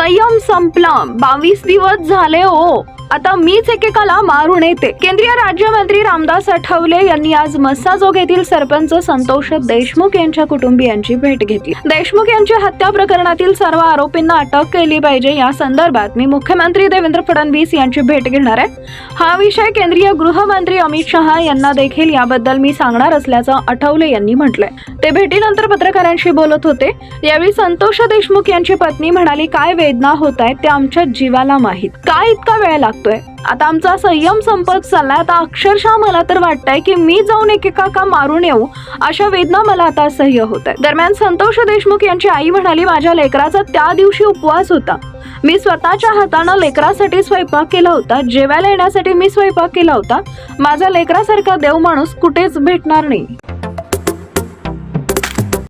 संयम संपला. बावीस दिवस झाले हो. आता मीच एकेकाला मारून येते. केंद्रीय राज्यमंत्री रामदास आठवले यांनी आज मस्साजोग येथील सरपंच संतोष देशमुख यांच्या कुटुंबियांची भेट घेतली. देशमुख यांच्या हत्या प्रकरणातील सर्व आरोपींना अटक केली पाहिजे. या संदर्भात मी मुख्यमंत्री देवेंद्र फडणवीस यांची भेट घेणार आहे. हा विषय केंद्रीय गृहमंत्री अमित शहा यांना देखील याबद्दल मी सांगणार असल्याचं आठवले यांनी म्हटलंय. ते भेटीनंतर पत्रकारांशी बोलत होते. यावेळी संतोष देशमुख यांची पत्नी म्हणाली काय वेदना होत आहेत ते आमच्या जीवाला माहीत. काय इतका वेळ लागतो? लागतोय आता आमचा संयम संपत चाललाय. आता अक्षरशः मला तर वाटतंय की मी जाऊन एकेका का मारून येऊ. अशा वेदना मला आता सह्य होत आहे दरम्यान संतोष देशमुख यांची आई म्हणाली माझ्या लेकराचा त्या दिवशी उपवास होता. मी स्वतःच्या हातानं लेकरासाठी स्वयंपाक केला होता. जेवायला येण्यासाठी मी स्वयंपाक केला होता. माझा लेकरासारखा देव माणूस कुठेच भेटणार नाही.